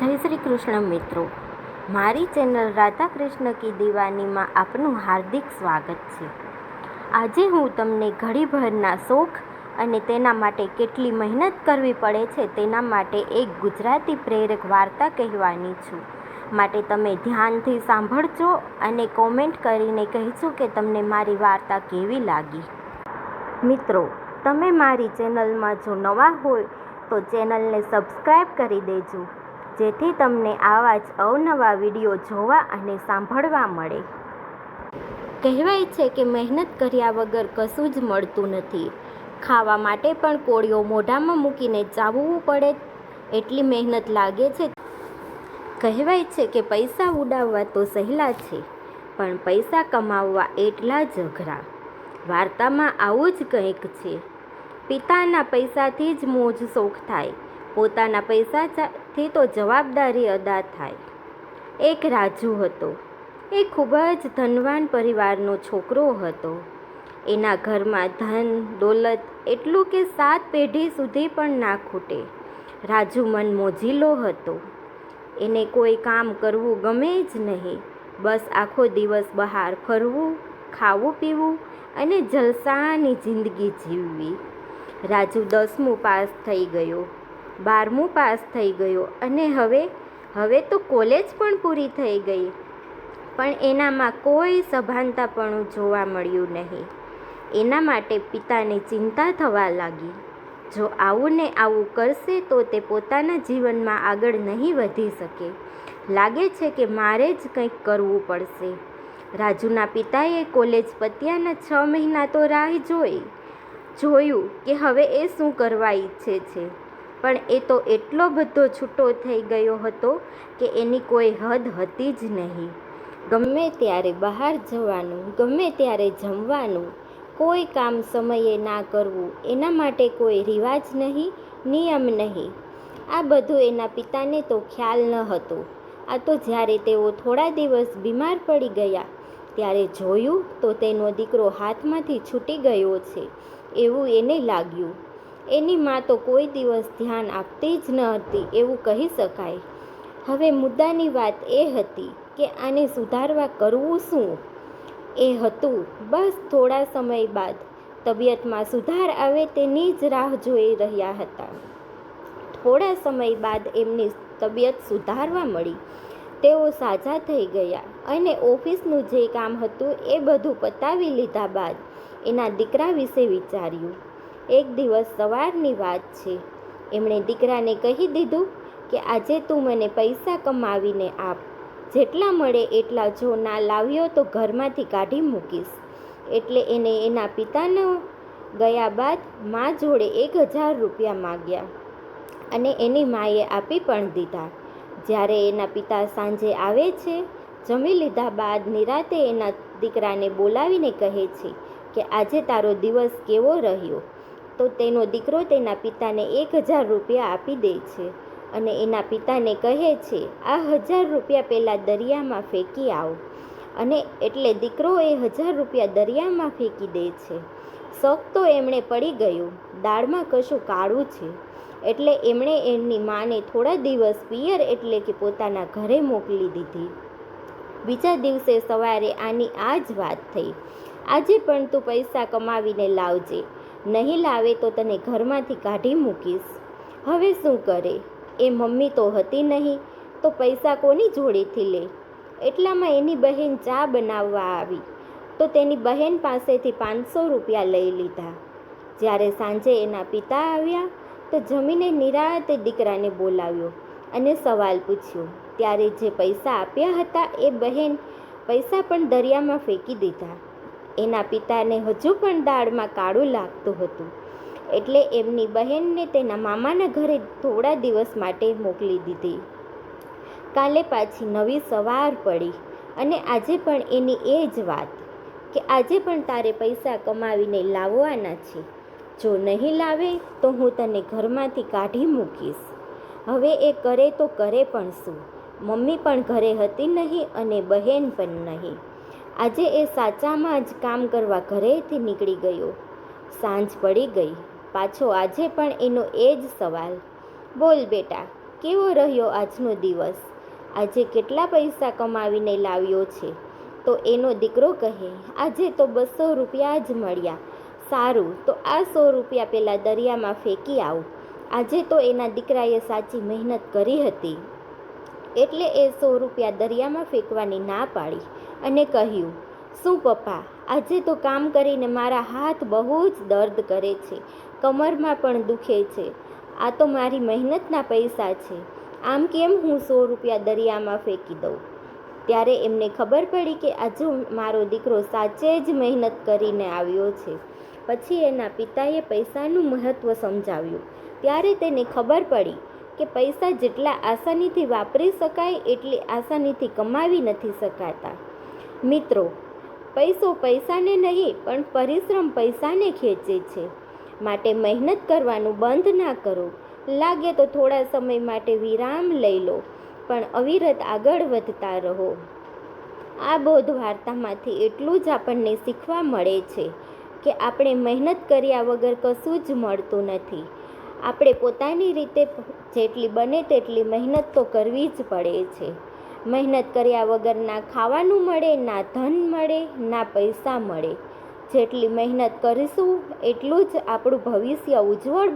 જય શ્રી કૃષ્ણ મિત્રો. મારી ચેનલ રાધા કૃષ્ણ કી દિવાનીમાં આપનું હાર્દિક સ્વાગત છે. આજે હું તમને ઘડીભરના શોખ અને તેના માટે કેટલી મહેનત કરવી પડે છે તેના માટે એક ગુજરાતી પ્રેરક વાર્તા કહેવાની છું. માટે તમે ધ્યાનથી સાંભળજો અને કોમેન્ટ કરીને કહેજો કે તમને મારી વાર્તા કેવી લાગી. મિત્રો, તમે મારી ચેનલમાં જો નવા હોય તો ચેનલને સબસ્ક્રાઈબ કરી દેજો. જેથી તમને આવા જ અવનવા વીડિયો જોવા અને સાંભળવા મળે. કહેવાય છે કે મહેનત કર્યા વગર કશું જ મળતું નથી. ખાવા માટે પણ કોળીઓ મોઢામાં મૂકીને ચાવવું પડે, એટલી મહેનત લાગે છે. કહેવાય છે કે પૈસા ઉડાવવા તો સહેલા છે, પણ પૈસા કમાવવા એટલા જ અઘરા. વાર્તામાં આવું જ કંઈક છે. પિતાના પૈસાથી જ મોજ શોખ થાય. પોતાના પૈસાથી તો જવાબદારી અદા થાય. એક રાજુ હતો. એ ખૂબ જ ધનવાન પરિવારનો છોકરો હતો. એના ઘરમાં ધન, દોલત એટલું કે સાત પેઢી સુધી પણ ના ખૂટે. રાજુ મન મોજીલો હતો. એને કોઈ કામ કરવું ગમે જ નહીં. બસ આખો દિવસ બહાર ફરવું, ખાવું, પીવું અને જલસાની જિંદગી જીવવી. રાજુ દસમું પાસ થઈ ગયો. બારમું પાસ થઈ ગયો અને હવે હવે તો કોલેજ પણ પૂરી થઈ ગઈ. પણ એનામાં કોઈ સભાનતાપણું જોવા મળ્યું નહીં. એના માટે પિતાને ચિંતા થવા લાગી. જો આવું ને આવું કરશે તો તે પોતાના જીવનમાં આગળ નહીં વધી શકે. લાગે છે કે મારે જ કંઈક કરવું પડશે. રાજુના પિતાએ કોલેજ પત્યાના છ મહિના તો રાહ જોઈ. જોયું કે હવે એ શું કરવા ઈચ્છે છે. પણ એ તો એટલો બધો છૂટો થઈ ગયો હતો કે એની કોઈ હદ હતી જ નહીં. ગમે ત્યારે બહાર જવાનું, ગમે ત્યારે જમવાનું, કોઈ કામ સમયે ના કરવું, એના માટે કોઈ રિવાજ નહીં, નિયમ નહીં. આ બધું એના પિતાને તો ખ્યાલ ન હતો. આ તો જ્યારે તેઓ થોડા દિવસ બીમાર પડી ગયા, ત્યારે જોયું તો તેનો દીકરો હાથમાંથી છૂટી ગયો છે. એવું એને લાગ્યું. એની માં તો કોઈ દિવસ ધ્યાન આપતી જ ન હતી, એવું કહી શકાય. હવે મુદ્દાની વાત એ હતી કે આને સુધારવા કરવું શું? એ હતું. બસ થોડા સમય બાદ તબિયતમાં સુધાર આવે તેની જ રાહ જોઈ રહ્યા હતા. થોડા સમય બાદ એમની તબિયત સુધારવા મળી. તેઓ સાજા થઈ ગયા અને ઓફિસનું જે કામ હતું એ બધું પતાવી લીધા બાદ એના દીકરા વિશે વિચાર્યું. એક દિવસ સવારની વાત છે. એમણે દીકરાને કહી દીધું કે આજે તું મને પૈસા કમાવીને આપ. જેટલા મળે એટલા જો ના લાવ્યો તો ઘરમાંથી કાઢી મૂકીશ. એટલે એને એના પિતાનો ગયા બાદ મા જોડે એક હજાર રૂપિયા માગ્યા અને એની માએ આપી પણ દીધા. જ્યારે એના પિતા સાંજે આવે છે, જમી લીધા બાદ નિરાતે એના દીકરાને બોલાવીને કહે છે કે આજે તારો દિવસ કેવો રહ્યો? તો તેનો દીકરો તેના પિતાને એક હજાર રૂપિયા આપી દે છે અને એના પિતાને કહે છે, આ હજાર રૂપિયા પહેલાં દરિયામાં ફેંકી આવો. અને એટલે દીકરો એ હજાર રૂપિયા દરિયામાં ફેંકી દે છે. શોખ તો એમણે પડી ગયો. દાળમાં કશું કાળું છે. એટલે એમણે એમની માને થોડા દિવસ પિયર એટલે કે પોતાના ઘરે મોકલી દીધી. બીજા દિવસે સવારે આની આ જ વાત થઈ. આજે પણ તું પૈસા કમાવીને લાવજે. નહીં લાવે તો તને ઘરમાંથી કાઢી મૂકીશ. હવે શું કરે? એ મમ્મી તો હતી નહીં, તો પૈસા કોની જોડેથી લે? એટલામાં એની બહેન ચા બનાવવા આવી, તો તેની બહેન પાસેથી પાંચસો રૂપિયા લઈ લીધા. જ્યારે સાંજે એના પિતા આવ્યા, તો જમીને નિરાતે દીકરાને બોલાવ્યો અને સવાલ પૂછ્યો. ત્યારે જે પૈસા આપ્યા હતા, એ બહેન પૈસા પણ દરિયામાં ફેંકી દીધા. એના પિતાને હજુ પણ દાળમાં કાળું લાગતું હતું. એટલે એમની બહેનને તેના મામાના ઘરે થોડા દિવસ માટે મોકલી દીધી. કાલે પાછી નવી સવાર પડી અને આજે પણ એની એ જ વાત કે આજે પણ તારે પૈસા કમાવીને લાવવાના છે. જો નહીં લાવે તો હું તને ઘરમાંથી કાઢી મૂકીશ. હવે એ કરે તો કરે પણ શું? મમ્મી પણ ઘરે હતી નહીં અને બહેન પણ નહીં. આજે એ સાચામાં જ કામ કરવા ઘરેથી નીકળી ગયો. સાંજ પડી ગઈ. પાછો આજે પણ એનો એ જ સવાલ. બોલ બેટા, કેવો રહ્યો આજનો દિવસ? આજે કેટલા પૈસા કમાવીને લાવ્યો છે? તો એનો દીકરો કહે, આજે તો બસો રૂપિયા જ મળ્યા. સારું, તો આ સો રૂપિયા પેલા દરિયામાં ફેંકી આવું. આજે તો એના દીકરાએ સાચી મહેનત કરી હતી. એટલે એ સો રૂપિયા દરિયામાં ફેંકવાની ના પાડી. અને કહ્યું, શું પપ્પા, આજે તો કામ કરીને મારા હાથ બહુ જ દર્દ કરે છે. કમરમાં પણ દુખે છે. આ તો મારી મહેનતના પૈસા છે. આમ કેમ હું સો રૂપિયા દરિયામાં ફેંકી દઉં? ત્યારે એમને ખબર પડી કે આજે મારો દીકરો સાચે જ મહેનત કરીને આવ્યો છે. પછી એના પિતાએ પૈસાનું મહત્ત્વ સમજાવ્યું. ત્યારે તેને ખબર પડી કે પૈસા જેટલા આસાનીથી વાપરી શકાય, એટલી આસાનીથી કમાવી નથી શકાતા. મિત્રો, પૈસો પૈસાને નહીં, પણ પરિશ્રમ પૈસાને ખેંચે છે. માટે મહેનત કરવાનું બંધ ના કરો. લાગે તો થોડા સમય માટે વિરામ લઈ લો, પણ અવિરત આગળ વધતા રહો. આ બોધ વાર્તામાંથી એટલું જ આપણને શીખવા મળે છે કે આપણે મહેનત કર્યા વગર કશું જ મળતું નથી. આપણે પોતાની રીતે જેટલી બને તેટલી મહેનત તો કરવી જ પડે છે. મહેનત કર્યા વગર ના ખાવાનું મળે, ના ધન મળે, ના પૈસા મળે. જેટલી મહેનત કરીશું, એટલું જ આપણું ભવિષ્ય ઉજ્જવળ